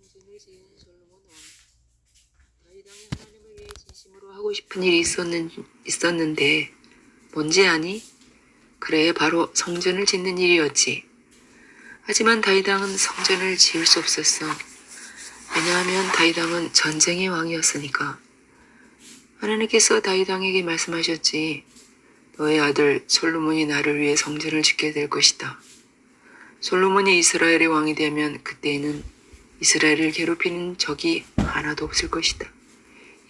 성전을 지은 솔로몬 왕 다윗왕이 하나님을 위해 진심으로 하고 싶은 일이 있었는, 있었는데 뭔지 아니? 그래 바로 성전을 짓는 일이었지. 하지만 다윗왕은 성전을 지을 수 없었어. 왜냐하면 다윗왕은 전쟁의 왕이었으니까. 하나님께서 다윗왕에게 말씀하셨지. 너의 아들 솔로몬이 나를 위해 성전을 짓게 될 것이다. 솔로몬이 이스라엘의 왕이 되면 그때에는 이스라엘을 괴롭히는 적이 하나도 없을 것이다.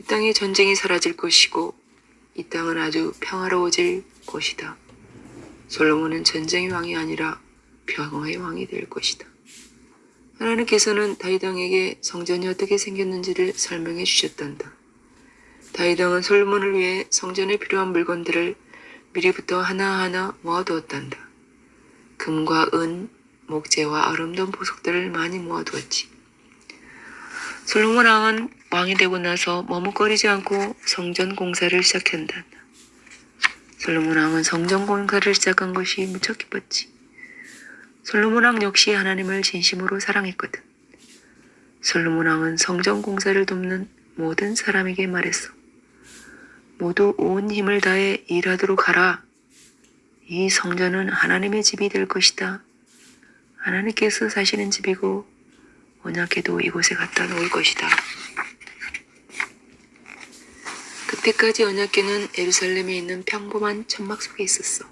이 땅에 전쟁이 사라질 것이고 이 땅은 아주 평화로워질 것이다. 솔로몬은 전쟁의 왕이 아니라 평화의 왕이 될 것이다. 하나님께서는 다윗 왕에게 성전이 어떻게 생겼는지를 설명해 주셨단다. 다윗 왕은 솔로몬을 위해 성전에 필요한 물건들을 미리부터 하나하나 모아두었단다. 금과 은, 목재와 아름다운 보석들을 많이 모아두었지. 솔로몬 왕은 왕이 되고 나서 머뭇거리지 않고 성전 공사를 시작한다. 솔로몬 왕은 성전 공사를 시작한 것이 무척 기뻤지. 솔로몬 왕 역시 하나님을 진심으로 사랑했거든. 솔로몬 왕은 성전 공사를 돕는 모든 사람에게 말했어. 모두 온 힘을 다해 일하도록 하라. 이 성전은 하나님의 집이 될 것이다. 하나님께서 사시는 집이고 언약궤도 이곳에 갖다 놓을 것이다. 그때까지 언약궤는 예루살렘에 있는 평범한 천막 속에 있었어.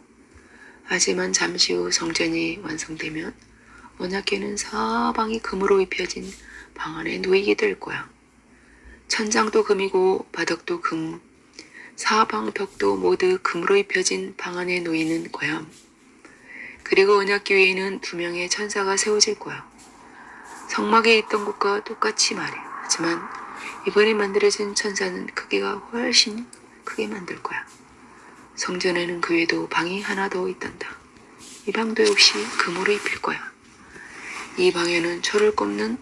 하지만 잠시 후 성전이 완성되면 언약궤는 사방이 금으로 입혀진 방 안에 놓이게 될 거야. 천장도 금이고 바닥도 금, 사방 벽도 모두 금으로 입혀진 방 안에 놓이는 거야. 그리고 언약궤 위에는 두 명의 천사가 세워질 거야. 성막에 있던 것과 똑같이 말이야. 하지만 이번에 만들어진 천사는 크기가 훨씬 크게 만들 거야. 성전에는 그 외에도 방이 하나 더 있단다. 이 방도 역시 금으로 입힐 거야. 이 방에는 철을 꼽는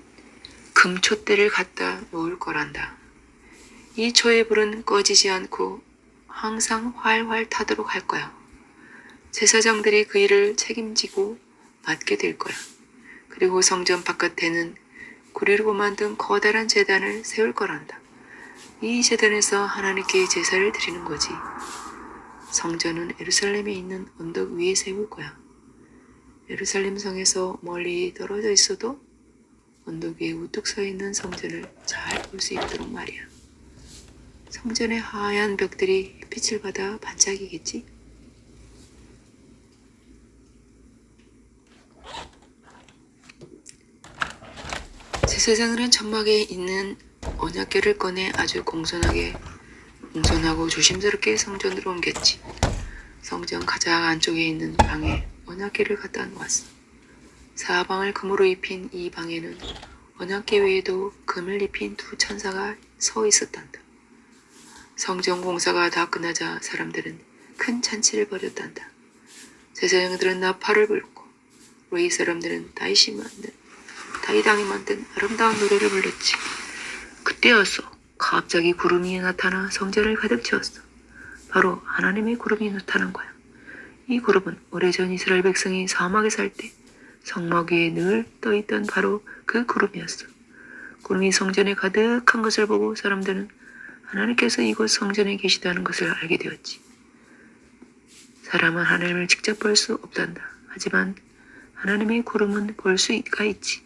금촛대를 갖다 놓을 거란다. 이 초의 불은 꺼지지 않고 항상 활활 타도록 할 거야. 제사장들이 그 일을 책임지고 맡게 될 거야. 그리고 성전 바깥에는 구리로 만든 커다란 재단을 세울 거란다. 이 재단에서 하나님께 제사를 드리는 거지. 성전은 예루살렘에 있는 언덕 위에 세울 거야. 예루살렘 성에서 멀리 떨어져 있어도 언덕 위에 우뚝 서 있는 성전을 잘 볼 수 있도록 말이야. 성전의 하얀 벽들이 빛을 받아 반짝이겠지? 제사장은 천막에 있는 언약궤를 꺼내 아주 공손하게 공손하고 조심스럽게 성전으로 옮겼지. 성전 가장 안쪽에 있는 방에 언약궤를 갖다 놓았어. 사방을 금으로 입힌 이 방에는 언약궤 외에도 금을 입힌 두 천사가 서 있었단다. 성전 공사가 다 끝나자 사람들은 큰 잔치를 벌였단다. 제사장들은 나팔을 불고 로이 사람들은 다이시 만든 다이당이 만든 아름다운 노래를 불렀지. 그때였어. 갑자기 구름이 나타나 성전을 가득 채웠어. 바로 하나님의 구름이 나타난 거야. 이 구름은 오래전 이스라엘 백성이 사막에 살 때 성막 위에 늘 떠있던 바로 그 구름이었어. 구름이 성전에 가득한 것을 보고 사람들은 하나님께서 이곳 성전에 계시다는 것을 알게 되었지. 사람은 하나님을 직접 볼 수 없단다. 하지만 하나님의 구름은 볼 수가 있지.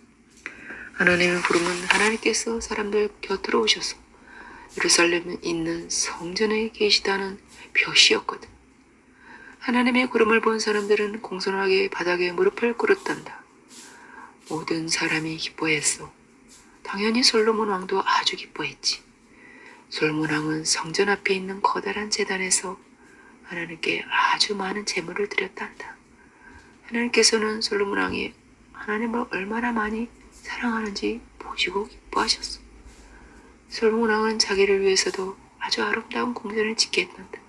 하나님의 구름은 하나님께서 사람들 곁으로 오셔서 예루살렘에 있는 성전에 계시다는 표시였거든. 하나님의 구름을 본 사람들은 공손하게 바닥에 무릎을 꿇었단다. 모든 사람이 기뻐했어. 당연히 솔로몬 왕도 아주 기뻐했지. 솔로몬 왕은 성전 앞에 있는 커다란 재단에서 하나님께 아주 많은 재물을 드렸단다. 하나님께서는 솔로몬 왕이 하나님을 얼마나 많이 사랑하는지 보시고 기뻐하셨어. 솔로몬 왕은 자기를 위해서도 아주 아름다운 궁전을 짓게 했단다.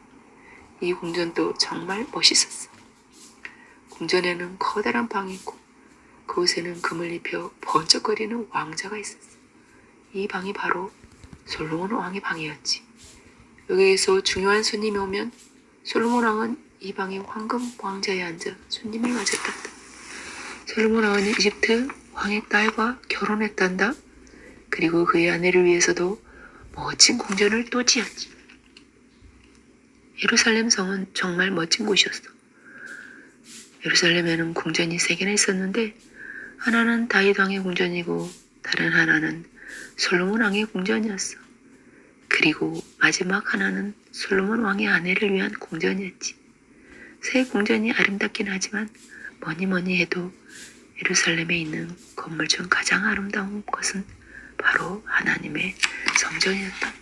이 궁전도 정말 멋있었어. 궁전에는 커다란 방이 있고 그곳에는 금을 입혀 번쩍거리는 왕자가 있었어. 이 방이 바로 솔로몬 왕의 방이었지. 여기에서 중요한 손님이 오면 솔로몬 왕은 이 방의 황금 왕자에 앉아 손님을 맞았단다. 솔로몬 왕은 이집트 왕의 딸과 결혼했단다. 그리고 그의 아내를 위해서도 멋진 궁전을 또 지었지. 예루살렘 성은 정말 멋진 곳이었어. 예루살렘에는 궁전이 세 개나 있었는데 하나는 다윗 왕의 궁전이고 다른 하나는 솔로몬 왕의 궁전이었어. 그리고 마지막 하나는 솔로몬 왕의 아내를 위한 궁전이었지. 새 궁전이 아름답긴 하지만 뭐니 뭐니 해도 예루살렘에 있는 건물 중 가장 아름다운 것은 바로 하나님의 성전이었다.